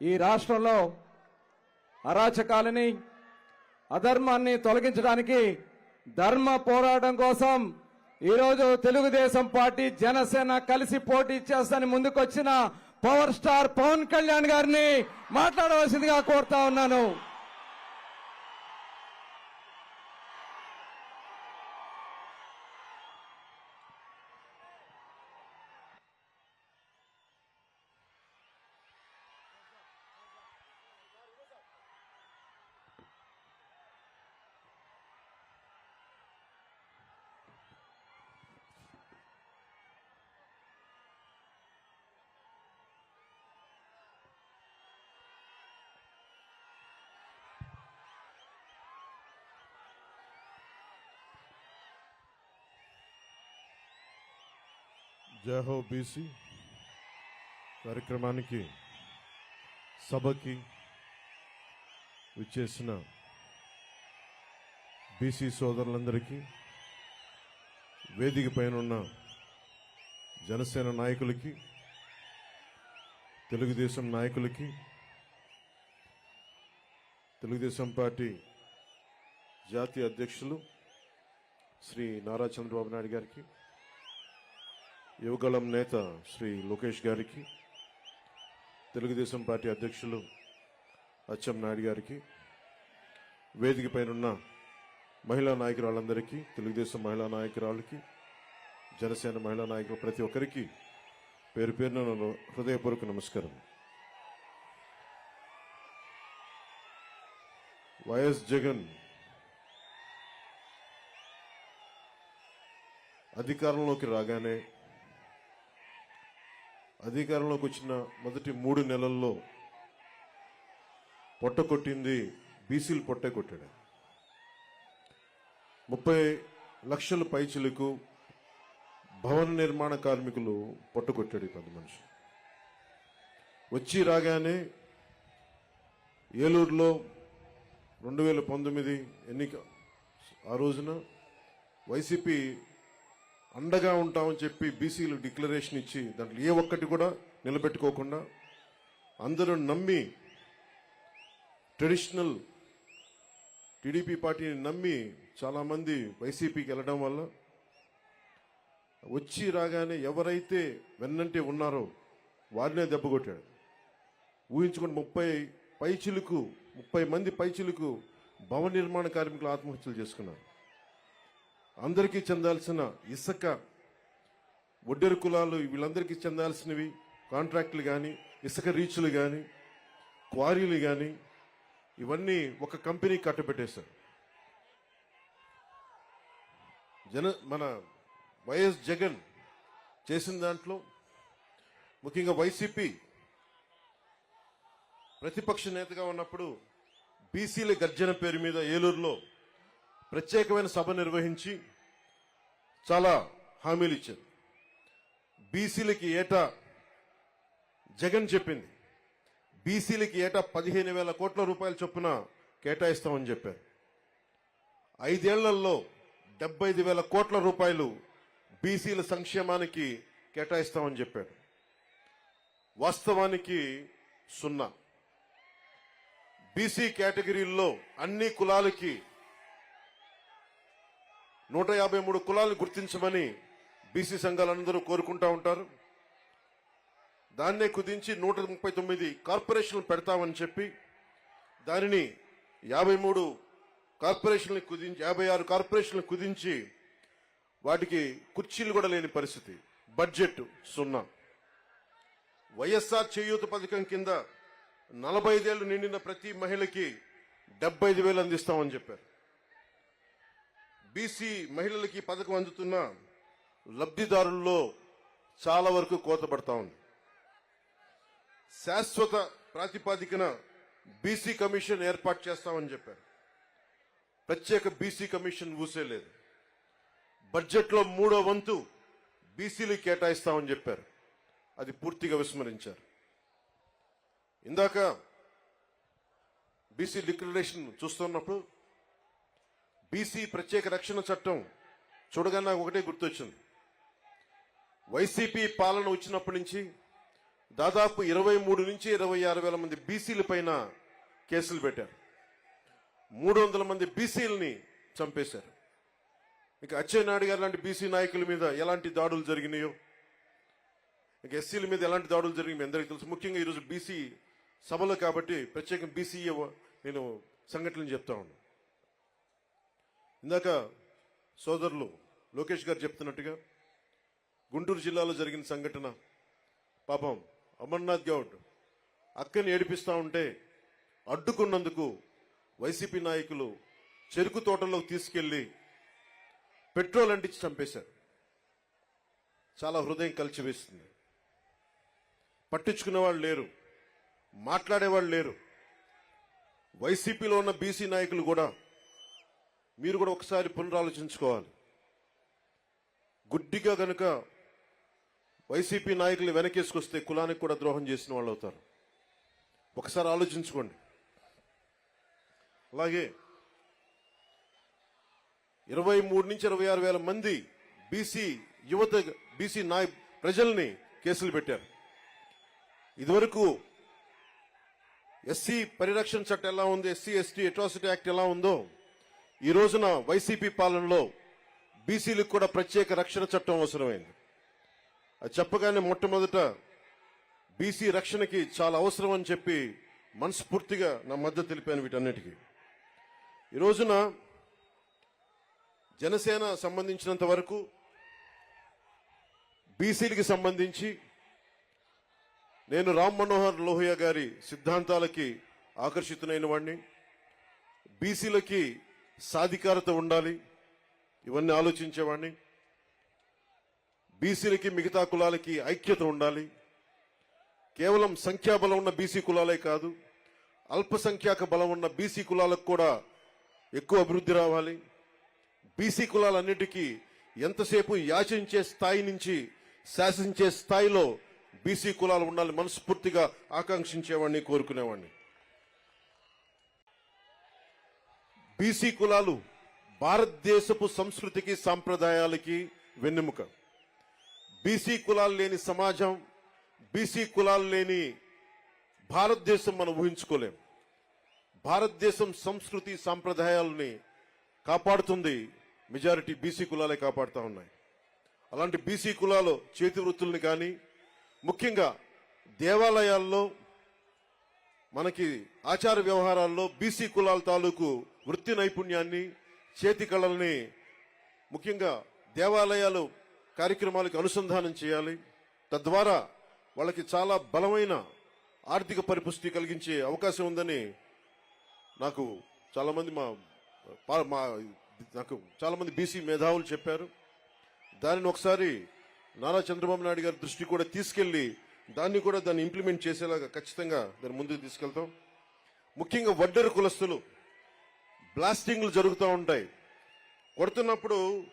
ఈ రాష్ట్రంలో అరాచకాలని అధర్మాన్ని తొలగించడానికి ధర్మ పోరాటం కోసం ఈరోజు తెలుగుదేశం పార్టీ జనసేన కలిసి పోటీ చేస్తాని ముందుకొచ్చిన పవర్ స్టార్ పవన్ కళ్యాణ్ గారిని మాట్లాడవలసిందిగా కోరుతా ఉన్నాను. జయహో బీసీ కార్యక్రమానికి సభకి విచ్చేసిన బీసీ సోదరులందరికీ వేదిక పైన ఉన్న జనసేన నాయకులకి తెలుగుదేశం నాయకులకి తెలుగుదేశం పార్టీ జాతీయ అధ్యక్షులు శ్రీ నారా చంద్రబాబు నాయుడు గారికి యువకళం నేత శ్రీ లోకేష్ గారికి తెలుగుదేశం పార్టీ అధ్యక్షులు అచ్చెం నాయుడు గారికి వేదిక పైనున్న మహిళా నాయకురాలందరికీ తెలుగుదేశం మహిళా నాయకురాలకి జనసేన మహిళా నాయకులు ప్రతి ఒక్కరికి పేరు పేరున హృదయపూర్వక నమస్కారం. వైఎస్ జగన్ అధికారంలోకి రాగానే అధికారంలోకి వచ్చిన మొదటి మూడు నెలల్లో పొట్ట కొట్టింది బీసీలు పొట్టే కొట్టాడు. ముప్పై లక్షల పైచిలకు భవన నిర్మాణ కార్మికులు పొట్ట కొట్టాడు ఈ మనిషి. వచ్చి రాగానే ఏలూరులో రెండు వేల పంతొమ్మిది ఎన్నిక ఆ రోజున వైసీపీ అండగా ఉంటామని చెప్పి బీసీలు డిక్లరేషన్ ఇచ్చి దాంట్లో ఏ ఒక్కటి కూడా నిలబెట్టుకోకుండా అందరూ నమ్మి ట్రెడిషనల్ టీడీపీ పార్టీని నమ్మి చాలామంది వైసీపీకి వెళ్ళడం వల్ల వచ్చి రాగానే ఎవరైతే వెన్నంటే ఉన్నారో వారినే దెబ్బ కొట్టాడు. ఊహించుకుని ముప్పై పైచిలుకు ముప్పై మంది పైచిలుకు భవన నిర్మాణ కార్మికులు ఆత్మహత్యలు చేసుకున్నారు. అందరికీ చెందాల్సిన ఇసుక ఒడ్డెరు కులాలు వీళ్ళందరికీ చెందాల్సినవి కాంట్రాక్టులు కానీ ఇసుక రీచ్లు కానీ క్వారీలు కానీ ఇవన్నీ ఒక కంపెనీ కట్టబెట్టేశారు. జన మన వైఎస్ జగన్ చేసిన దాంట్లో ముఖ్యంగా వైసీపీ ప్రతిపక్ష నేతగా ఉన్నప్పుడు బీసీల గర్జన పేరు మీద ఏలూరులో ప్రత్యేకమైన సభ నిర్వహించి చాలా హామీలు ఇచ్చారు. బీసీలకి ఏటా జగన్ చెప్పింది. బీసీలకి ఏటా పదిహేను వేల కోట్ల రూపాయల చొప్పున కేటాయిస్తామని చెప్పారు. ఐదేళ్ళలో డెబ్బై ఐదు వేల కోట్ల రూపాయలు బీసీల సంక్షేమానికి కేటాయిస్తామని చెప్పాడు వాస్తవానికి సున్నా. బీసీ కేటగిరీల్లో అన్ని కులాలకి నూట యాభై మూడు కులాలను గుర్తించమని బీసీ సంఘాలందరూ కోరుకుంటా ఉంటారు. దాన్నే కుదించి నూట ముప్పై తొమ్మిది కార్పొరేషన్లు పెడతామని చెప్పి దానిని యాభై మూడు కార్పొరేషన్లు కుదించి యాభై ఆరు కార్పొరేషన్లు కుదించి వాటికి కుర్చీలు కూడా లేని పరిస్థితి. బడ్జెట్ సున్నా. వైఎస్ఆర్ చేయూత పథకం కింద నలభై ఐదేళ్ళు నిండిన ప్రతి మహిళకి డెబ్బై ఐదు వేలు అందిస్తామని చెప్పారు. బీసీ మహిళలకి పథకం అందుతున్న లబ్ధిదారుల్లో చాలా వరకు కోతపడతా ఉంది. శాశ్వత ప్రాతిపాదికన బీసీ కమిషన్ ఏర్పాటు చేస్తామని చెప్పారు. ప్రత్యేక బీసీ కమిషన్ ఊసేలేదు బడ్జెట్లో మూడో వంతు బీసీలు కేటాయిస్తామని చెప్పారు. అది పూర్తిగా విస్మరించారు. ఇందాక బీసీ డిక్లరేషన్ చూస్తున్నప్పుడు బీసీ ప్రత్యేక రక్షణ చట్టం చూడగానే నాకు ఒకటే గుర్తొచ్చింది. వైసీపీ పాలన వచ్చినప్పటి నుంచి దాదాపు ఇరవై మూడు నుంచి ఇరవై ఆరు వేల మంది బీసీల పైన కేసులు పెట్టారు. మూడు వందల మంది బీసీలని చంపేశారు. ఇక అచ్చెన్నాయుడు గారు లాంటి బీసీ నాయకుల మీద ఎలాంటి దాడులు జరిగినాయో ఇక ఎస్సీల మీద ఎలాంటి దాడులు జరిగినాయి మీ అందరికీ తెలుసు. ముఖ్యంగా ఈరోజు బీసీ సభలు కాబట్టి ప్రత్యేకంగా బీసీ నేను సంఘటనలు చెప్తా ఉన్నాను. ఇందాక సోదరులు లోకేష్ గారు చెప్తున్నట్టుగా గుంటూరు జిల్లాలో జరిగిన సంఘటన పాపం అమర్నాథ్ గౌడ్ అక్కని ఏడిపిస్తూ ఉంటే అడ్డుకున్నందుకు వైసీపీ నాయకులు చెరుకు తోటలోకి తీసుకెళ్ళి పెట్రోల్ అంటించి చంపేశారు. చాలా హృదయం కలిచివేస్తుంది పట్టించుకునే వాళ్ళు లేరు మాట్లాడేవాళ్ళు లేరు. వైసీపీలో ఉన్న బీసీ నాయకులు కూడా మీరు కూడా ఒకసారి పునరాలోచించుకోవాలి. గుడ్డిగా గనుక వైసీపీ నాయకులు వెనకేసుకొస్తే కులానికి కూడా ద్రోహం చేసిన వాళ్ళు అవుతారు. ఒకసారి ఆలోచించుకోండి. అలాగే ఇరవై మూడు నుంచి ఇరవై ఆరు వేల మంది బీసీ యువత బీసీ నాయ ప్రజల్ని కేసులు పెట్టారు. ఇదివరకు ఎస్సీ పరిరక్షణ చట్టం ఎలా ఉంది? ఎస్సీ ఎస్టీ అట్రాసిటీ యాక్ట్ ఎలా ఉందో ఈ రోజున వైసీపీ పాలనలో బీసీలకు కూడా ప్రత్యేక రక్షణ చట్టం అవసరమైంది. అది చెప్పగానే మొట్టమొదట బీసీ రక్షణకి చాలా అవసరం అని చెప్పి మనస్ఫూర్తిగా నా మద్దతు తెలిపాను వీటన్నిటికీ. ఈ రోజున జనసేన సంబంధించినంత వరకు బీసీలకి సంబంధించి నేను రామ్ మనోహర్ లోహియా గారి సిద్ధాంతాలకి ఆకర్షితునైన వాడిని బీసీలకి సాధికారత ఉండాలి. ఇవన్నీ ఆలోచించేవాడిని. బీసీలకి మిగతా కులాలకి ఐక్యత ఉండాలి. కేవలం సంఖ్యాబలం ఉన్న బీసీ కులాలే కాదు అల్పసంఖ్యాక బలం ఉన్న బీసీ కులాలకు కూడా ఎక్కువ అభివృద్ధి రావాలి. బీసీ కులాలన్నిటికీ ఎంతసేపు యాచించే స్థాయి నుంచి శాసించే స్థాయిలో బీసీ కులాలు ఉండాలి మనస్ఫూర్తిగా ఆకాంక్షించేవాడిని కోరుకునేవాడిని. బీసీ కులాలు భారతదేశపు సంస్కృతికి సాంప్రదాయాలకి వెన్నెముక. బీసీ కులాలు లేని సమాజం బీసీ కులాలు లేని భారతదేశం మనం ఊహించుకోలేం. భారతదేశం సంస్కృతి సాంప్రదాయాలని కాపాడుతుంది మెజారిటీ బీసీ కులాలే కాపాడుతూ ఉన్నాయి. అలాంటి బీసీ కులాలు చేతి వృత్తుల్ని కానీ ముఖ్యంగా దేవాలయాల్లో మనకి ఆచార వ్యవహారాల్లో బీసీ కులాల తాలూకు వృత్తి నైపుణ్యాన్ని చేతి కళల్ని ముఖ్యంగా దేవాలయాలు కార్యక్రమాలకు అనుసంధానం చేయాలి. తద్వారా వాళ్ళకి చాలా బలమైన ఆర్థిక పరిపుష్టి కలిగించే అవకాశం ఉందని నాకు చాలామంది మా మా నాకు చాలామంది బీసీ మేధావులు చెప్పారు. దానిని ఒకసారి నారా చంద్రబాబు నాయుడు గారి దృష్టి కూడా తీసుకెళ్ళి దాన్ని కూడా దాన్ని ఇంప్లిమెంట్ చేసేలాగా ఖచ్చితంగా దాన్ని ముందుకు తీసుకెళ్తాం. ముఖ్యంగా వడ్డెర కులస్తులు బ్లాస్టింగ్లు జరుగుతూ ఉంటాయి. కొడుతున్నప్పుడు